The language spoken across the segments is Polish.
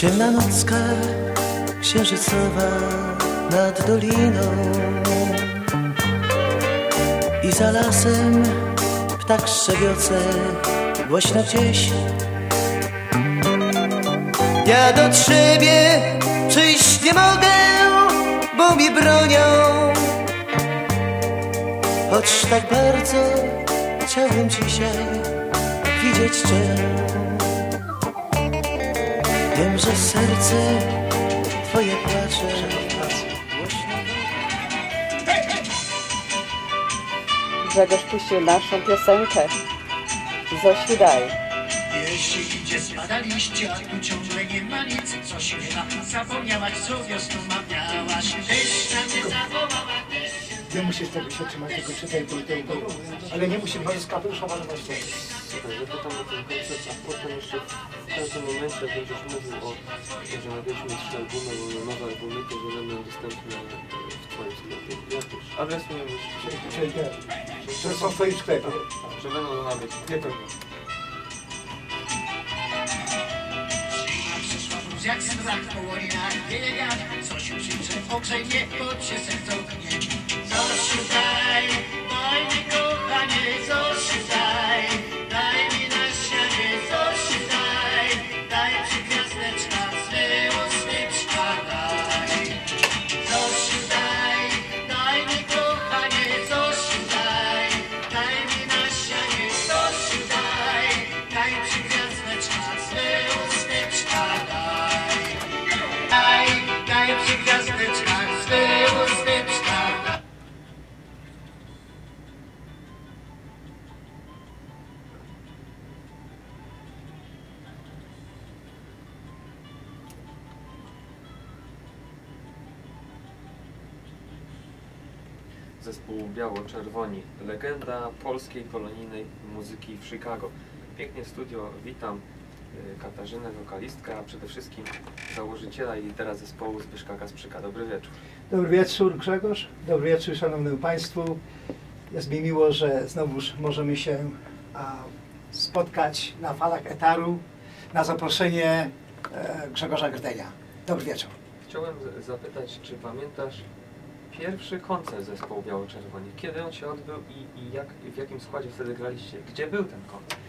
Ciemna nocka księżycowa nad doliną I za lasem ptak szczebioce głośno gdzieś? Ja do ciebie przyjść nie mogę, bo mi bronią. Choć tak bardzo chciałbym dzisiaj widzieć cię Wiem, że serce twoje płacze Grzegorz puścił naszą piosenkę. Zosi daj. Jeśli idzie spada liście, a tu ciągle nie ma nic Co się da, zapomniałaś co wiosną mawiałaś Deszcz na mnie zawołała, deszcz Nie musisz tego się trzymać, tylko czytaj to, to. Ale nie musisz, możesz kapelusza malować to. Super, ja pytam o ten koncert, a potem jeszcze w każdym momencie, będziesz mówił o że nagraliśmy trzy albumy, bo nowe albumy, to że będą dostępne w Twoim sklepie. Ja też. Nie musisz. Czyli, czyli te, że są w twoim sklepie. Że będą nawet. Nie to. Zima przyszła wróć jak po łoninach wieje wiatr Coś przyjdzie, ogrzej mnie, choć się serce ognie Zespół Biało-Czerwoni. Legenda polskiej kolonijnej muzyki w Chicago. Pięknie w studio witam y, Katarzynę, wokalistkę, a przede wszystkim założyciela i lidera zespołu Zbyszka Kasprzyka. Dobry wieczór. Dobry wieczór Grzegorz, dobry wieczór szanownemu Państwu. Jest mi miło, że znowuż możemy się spotkać na falach etaru na zaproszenie e, Grzegorza Grdenia. Dobry wieczór. Chciałem zapytać, czy pamiętasz pierwszy koncert zespołu Biało-Czerwoni? Kiedy on się odbył i, i jak, w jakim składzie wtedy graliście? Gdzie był ten koncert?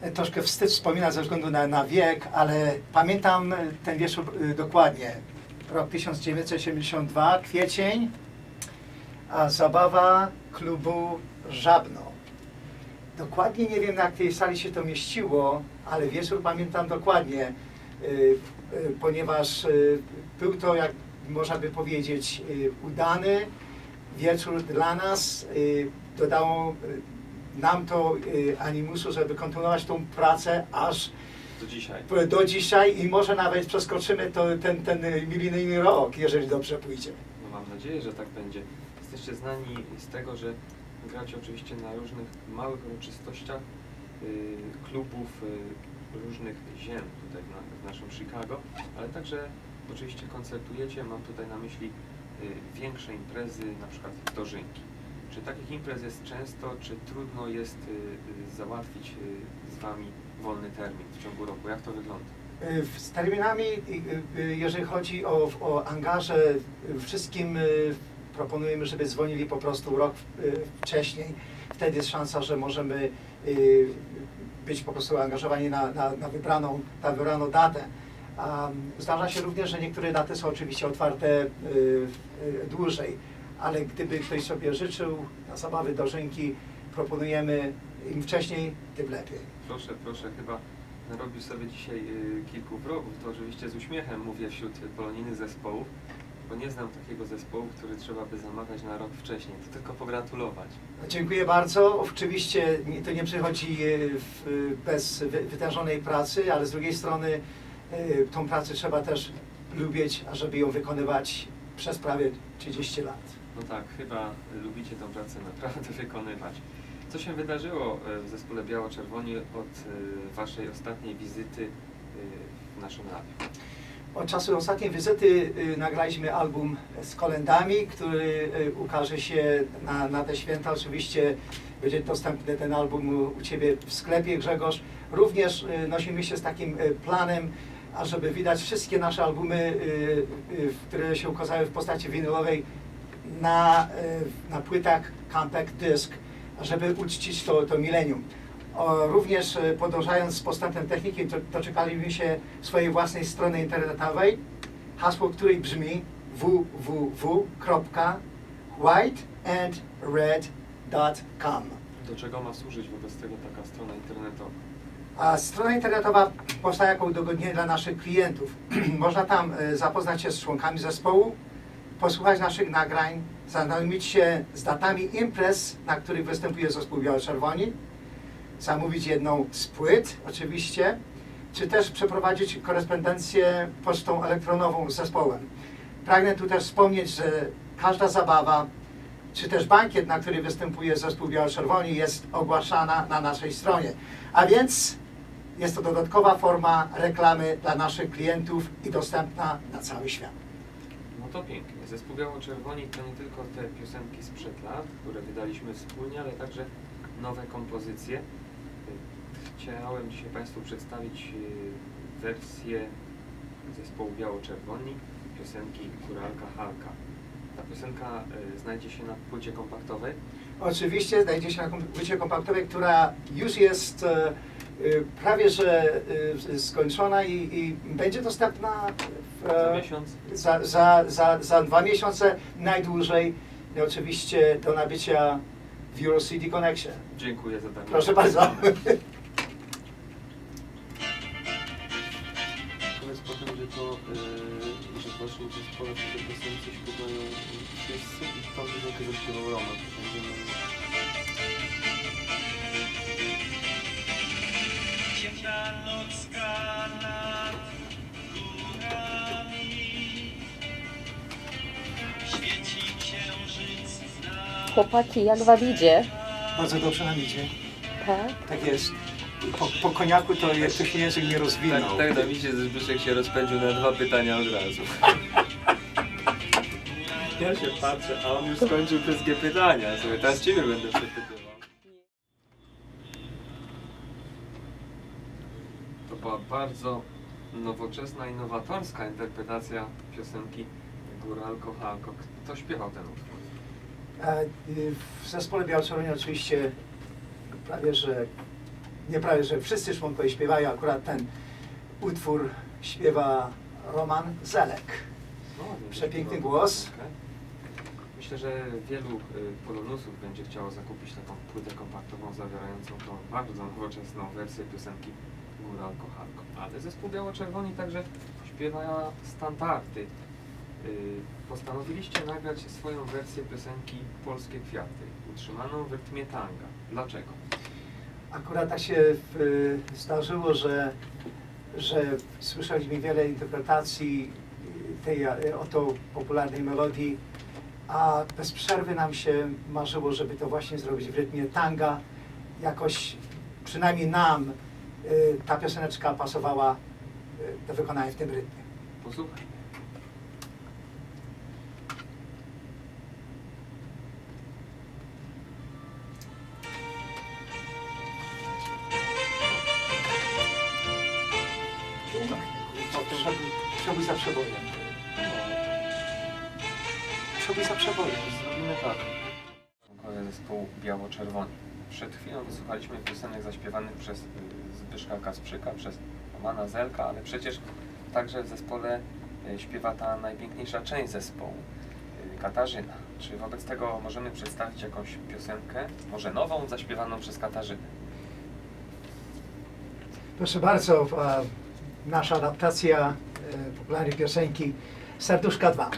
E, Troszkę wstyd wspominać ze względu na, na wiek, ale pamiętam e, ten wieczór y, dokładnie. Rok 1972, kwiecień, a zabawa klubu Żabno. Dokładnie nie wiem, na jakiej sali się to mieściło, ale wieczór pamiętam dokładnie, ponieważ był to, jak można by powiedzieć, y, udany wieczór dla nas. Y, Dodało y, nam to animusu, żeby kontynuować tą pracę aż Do dzisiaj. do dzisiaj i może nawet przeskoczymy to, ten, ten milenijny rok, jeżeli dobrze pójdzie. No mam nadzieję, że tak będzie. Jesteście znani z tego, że gracie oczywiście na różnych małych uroczystościach klubów różnych ziem tutaj na, w naszym Chicago, ale także oczywiście koncertujecie, mam tutaj na myśli y, większe imprezy, na przykład dożynki. Czy takich imprez jest często, czy trudno jest y, y, załatwić z Wami wolny termin w ciągu roku? Jak to wygląda? Z terminami, jeżeli chodzi o, o angaże, wszystkim proponujemy, żeby dzwonili po prostu rok wcześniej. Wtedy jest szansa, że możemy być po prostu angażowani na, na, na, wybraną, na wybraną datę. Zdarza się również, że niektóre daty są oczywiście otwarte y, y, dłużej, ale gdyby ktoś sobie życzył na zabawy dożynki, proponujemy im wcześniej, tym lepiej. Proszę, proszę, chyba narobił sobie dzisiaj y, kilku wrogów. To oczywiście z uśmiechem mówię wśród polonijnych zespołów, bo nie znam takiego zespołu, który trzeba by zamawiać na rok wcześniej. To tylko pogratulować. Dziękuję bardzo. Oczywiście to nie przychodzi bez wy- wytężonej pracy, ale z drugiej strony tą pracę trzeba też lubić, ażeby ją wykonywać przez prawie 30 lat. No tak, chyba lubicie tę pracę naprawdę wykonywać. Co się wydarzyło e, w zespole Biało-Czerwoni od e, waszej ostatniej wizyty e, w naszym radiu? Od czasu ostatniej wizyty nagraliśmy album z kolendami, który ukaże się na, na te święta. Oczywiście będzie dostępny ten album u, Ciebie w sklepie, Grzegorz. Również nosimy się z takim planem a żeby widać wszystkie nasze albumy, y, y, które się ukazały w postaci winylowej na, y, na płytach Compact Disc, żeby uczcić to, to milenium. Również podążając z postępem techniki, doczekaliśmy się swojej własnej strony internetowej, hasło której brzmi www.whiteandred.com. Do czego ma służyć wobec tego taka strona internetowa? A strona internetowa powstała jako udogodnienie dla naszych klientów. Można tam e, zapoznać się z członkami zespołu, posłuchać naszych nagrań, zaznajomić się z datami imprez, na których występuje zespół Biało-Czerwoni, zamówić jedną z płyt oczywiście, czy też przeprowadzić korespondencję pocztą elektronową z zespołem. Pragnę tu też wspomnieć, że każda zabawa, czy też bankiet, na który występuje zespół Biało-Czerwoni jest ogłaszana na naszej stronie. A więc jest to dodatkowa forma reklamy dla naszych klientów i dostępna na cały świat. No to pięknie. Zespół Biało-Czerwoni to nie tylko te piosenki sprzed lat, które wydaliśmy wspólnie, ale także nowe kompozycje. Chciałem dzisiaj Państwu przedstawić y, wersję zespołu Biało-Czerwoni piosenki Góralka Halka. Ta piosenka y, znajdzie się na płycie kompaktowej. Oczywiście znajdzie się na płycie kompaktowej, która już jest e, prawie że e, skończona i, i będzie dostępna w, Za e, miesiąc. za, za, za, za dwa miesiące najdłużej. I oczywiście do nabycia w EuroCD Connection. Dziękuję za darmo. Proszę bardzo. Powiedz potem, że to, yy, że w waszym zespole w tej piosence śpiewają wszyscy i piosenkę zaśpiewał Roman. Będziemy... Chłopaki, jak wam idzie? Bardzo dobrze nam idzie. Tak? Tak jest. Po, po koniaku to, je- to się język nie rozwinął. Tak, tak się Zbyszek się rozpędził na dwa pytania od razu. Ja się patrzę, a on już skończył wszystkie pytania. Słuchaj, teraz ciebie będę przepytywał. To była bardzo nowoczesna i nowatorska interpretacja piosenki Góralko Halko. Kto śpiewał ten utwór? A, y, W zespole Białczerwoni oczywiście prawie, że nie prawie, że wszyscy członkowie śpiewają, akurat ten utwór śpiewa Roman Zelek. No, nie Przepiękny głos. piosenkę. Myślę, że wielu y, polonusów będzie chciało zakupić taką płytę kompaktową zawierającą tą bardzo nowoczesną wersję piosenki Góra Alkohalko. Ale zespół Biało-Czerwoni także śpiewa standardy. Y, Postanowiliście nagrać swoją wersję piosenki Polskie Kwiaty, utrzymaną w rytmie tanga. Dlaczego? Akurat tak się y, zdarzyło, że, że słyszeliśmy wiele interpretacji y, tej oto popularnej melodii, a bez przerwy nam się marzyło, żeby to właśnie zrobić w rytmie tanga. Jakoś, przynajmniej nam, ta pioseneczka pasowała y, do wykonania w tym rytmie. Posłuchaj. Przebuj, za przebojem. Przebuj za przebojem. Zrobimy tak. Członkowie zespołu Biało-Czerwoni. Przed chwilą wysłuchaliśmy piosenek zaśpiewanych przez Zbyszka Kasprzyka, przez Romana Zelka, ale przecież także w zespole y, śpiewa ta najpiękniejsza część zespołu, y, Katarzyna. Czy wobec tego możemy przedstawić jakąś piosenkę, może nową, zaśpiewaną przez Katarzynę? Proszę bardzo, e, nasza adaptacja e, popularnej piosenki Serduszka 2.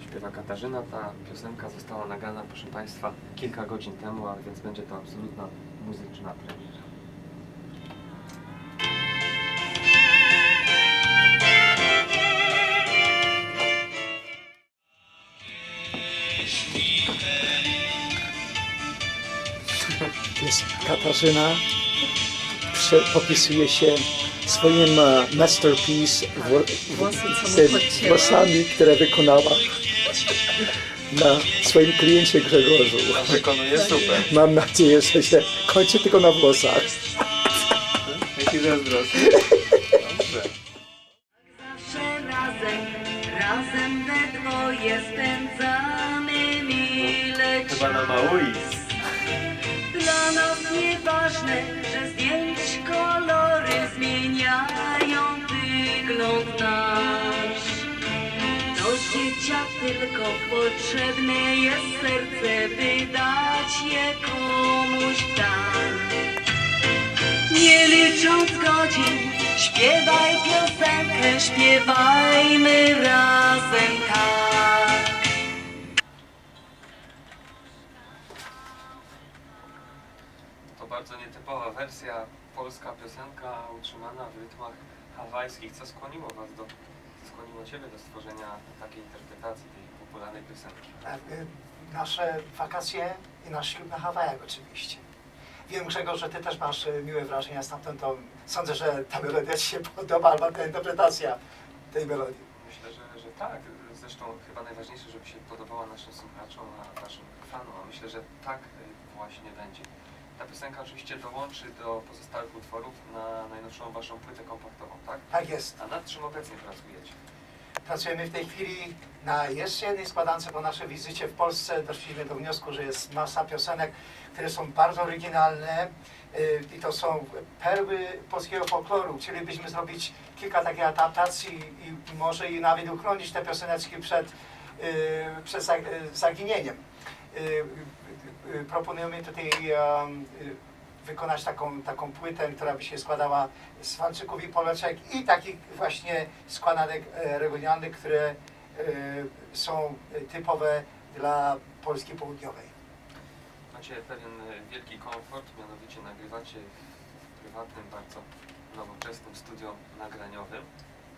Śpiewa Katarzyna. Ta piosenka została nagrana, proszę Państwa, kilka godzin temu, a więc będzie to absolutna muzyczna premiera. Katarzyna, popisuje się swoim e, masterpiece włosami, które wykonała na swoim kliencie Grzegorzu. Wykonuje super. Mam nadzieję, że się kończy tylko na włosach. Jaki zazdrosny. Wygląd nasz. Do życia tylko potrzebne jest serce, by dać je komuś dar. Nie licząc godzin, śpiewaj piosenkę, śpiewajmy razem tak. To bardzo nietypowa wersja, polska piosenka utrzymana w rytmach hawajskich. Co skłoniło Was do, co skłoniło Ciebie do stworzenia takiej interpretacji tej popularnej piosenki? E, e, Nasze wakacje i nasz ślub na Hawajach oczywiście. Wiem Grzegorz, że Ty też masz e, miłe wrażenia stamtąd, to sądzę, że ta melodia Ci się podoba, albo ta interpretacja tej melodii. Myślę, że, że tak. Zresztą chyba najważniejsze, żeby się podobała naszym słuchaczom, a naszym fanom. A myślę, że tak właśnie będzie. Ta piosenka oczywiście dołączy do pozostałych utworów na najnowszą Waszą płytę kompaktową, tak? Tak jest. A nad czym obecnie pracujecie? Pracujemy w tej chwili na jeszcze jednej składance po naszej wizycie w Polsce. Doszliśmy do wniosku, że jest masa piosenek, które są bardzo oryginalne y, i to są perły polskiego folkloru. Chcielibyśmy zrobić kilka takich adaptacji i może i nawet uchronić te pioseneczki przed, y, przed zag- zaginieniem. Y, Proponujemy tutaj y, wykonać taką, taką płytę, która by się składała z walczyków i poleczek i takich właśnie składanek e, regionalnych, które e, są typowe dla Polski Południowej. Macie pewien y, wielki komfort, mianowicie nagrywacie w prywatnym, bardzo nowoczesnym studio nagraniowym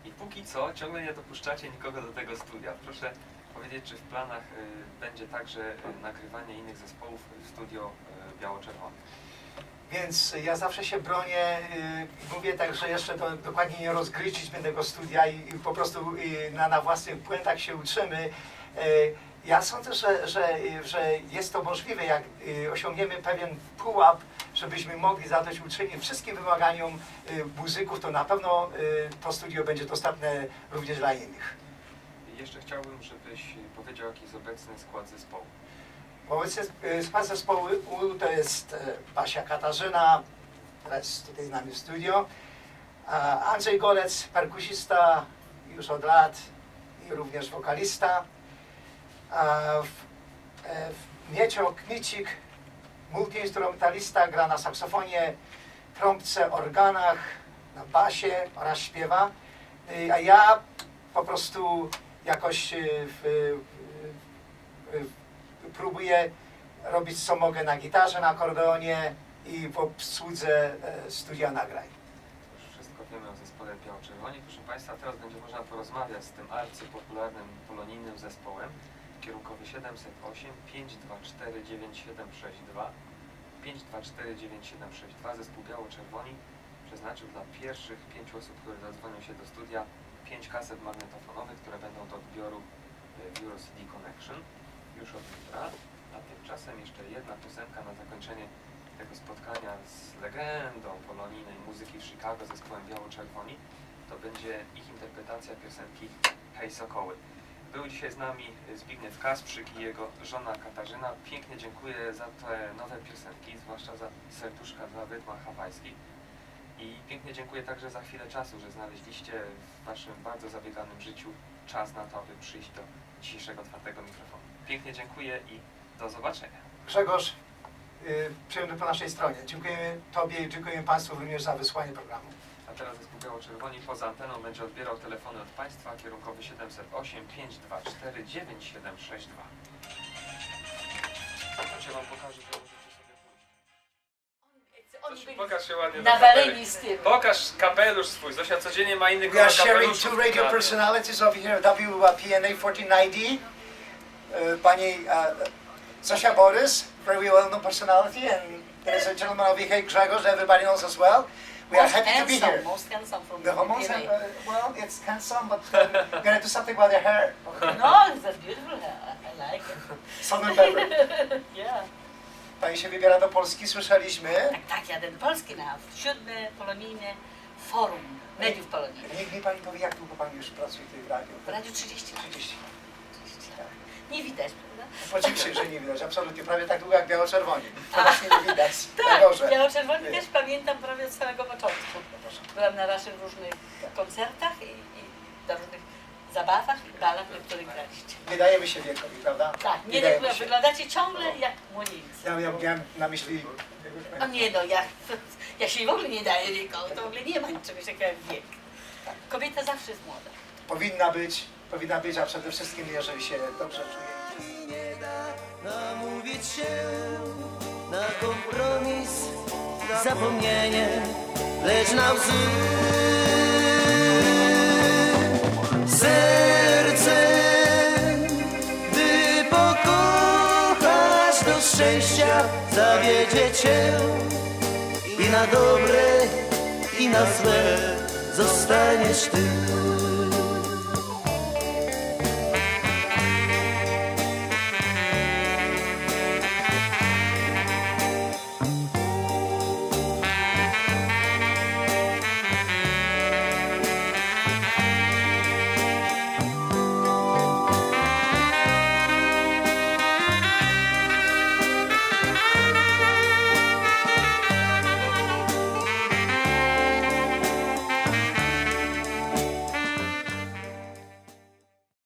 i póki co ciągle nie dopuszczacie nikogo do tego studia. Proszę powiedzieć, czy w planach y, będzie także y, nagrywanie innych zespołów w studio y, biało-czerwone? Więc ja zawsze się bronię, mówię tak, że jeszcze do, dokładnie nie rozgryźliśmy tego studia i, po prostu na, na własnych błędach się uczymy. Ja sądzę, że, że, że jest to możliwe, jak osiągniemy pewien pułap, żebyśmy mogli zadać uczynić wszystkim wymaganiom muzyków, to na pewno to studio będzie dostępne również dla innych. Jeszcze chciałbym, żebyś y, powiedział, jaki jest obecny skład zespołu. Obecnie y, skład zespołu to jest e, Basia Katarzyna, która jest tutaj z nami w studio, Andrzej Golec, perkusista już od lat i również wokalista, e, Miecio Kmicik, multiinstrumentalista, gra na saksofonie, trąbce, organach, na basie oraz śpiewa, Y, a ja po prostu jakoś y, w, w, w, próbuję robić co mogę na gitarze, na akordeonie i w obsłudze e, studia nagrań. Wszystko wiemy o zespole Biało-Czerwoni. Proszę Państwa, teraz będzie można porozmawiać z tym arcypopularnym polonijnym zespołem. Kierunkowy 708 524 9762 524 9762 Zespół Biało-Czerwoni przeznaczył dla pierwszych pięciu osób, które zadzwonią się do studia, pięć kaset magnetofonowych, które będą do odbioru e, Euro CD Connection już od jutra. A tymczasem jeszcze jedna piosenka na zakończenie tego spotkania z legendą polonijnej muzyki w Chicago, zespołem Biało-Czerwoni. To będzie ich interpretacja piosenki Hej Sokoły. Był dzisiaj z nami Zbigniew Kasprzyk i jego żona Katarzyna. Pięknie dziękuję za te nowe piosenki, zwłaszcza za serduszka dla rytmach hawajskich. I pięknie dziękuję także za chwilę czasu, że znaleźliście w waszym bardzo zabieganym życiu czas na to, aby przyjść do dzisiejszego otwartego mikrofonu. Pięknie dziękuję i do zobaczenia. Grzegorz, y, przyjemny po naszej stronie. Dziękujemy Tobie i dziękujemy Państwu również za wysłanie programu. A teraz zespół Biało-Czerwoni poza anteną będzie odbierał telefony od Państwa, kierunkowy 708 524 9762. Chodźcie Wam pokażę, Pokaż się ładnie na Nawaleni kapelusz. z tym. Pokaż kapelusz swój. Zosia codziennie ma inny We are kolor sharing kapeluszu two w radio personalities over here, WPNA 1490. Uh, Pani uh, Zosia Borys, very well-known personality, and there's a gentleman over here, Grzegorz, everybody knows as well. We are Most happy to be handsome, here. most handsome from The hormones, PNA. uh, well, it's handsome, but um, we're gonna do something about their hair. No, that's beautiful hair. I I like it. Salt and. Yeah. Pani się wybiera do Polski, słyszeliśmy. Tak, tak, jadę do Polski na siódme polonijne forum mediów polonijnych. Niech mi Pani powie, jak długo Pani już pracuje tutaj w radiu? W Radiu 30 lat. 30. 30 lat. nie widać, prawda? Oczywiście, że nie widać, absolutnie, prawie tak długo jak biało-czerwoni. To właśnie nie widać. Tak, biało-czerwony Nie. też pamiętam prawie od samego początku. Byłam na waszych różnych koncertach i, i na różnych zabawach i balach, na których graliście. Nie dajemy się wiekowi, prawda? Tak, nie dajemy tak, się. wyglądacie ciągle jak młodzieńcy. Ja, ja miałem na myśli... O nie no, ja, ja się w ogóle nie daję wiekowi, to w ogóle nie ma czegoś takiego jak wiek. Kobieta zawsze jest młoda. Powinna być, powinna być, a przede wszystkim jeżeli się dobrze czuje. Nie da namówić się na kompromis, zapomnienie, lecz na łzy. Zawiedzie cię i na dobre, i na złe zostaniesz ty.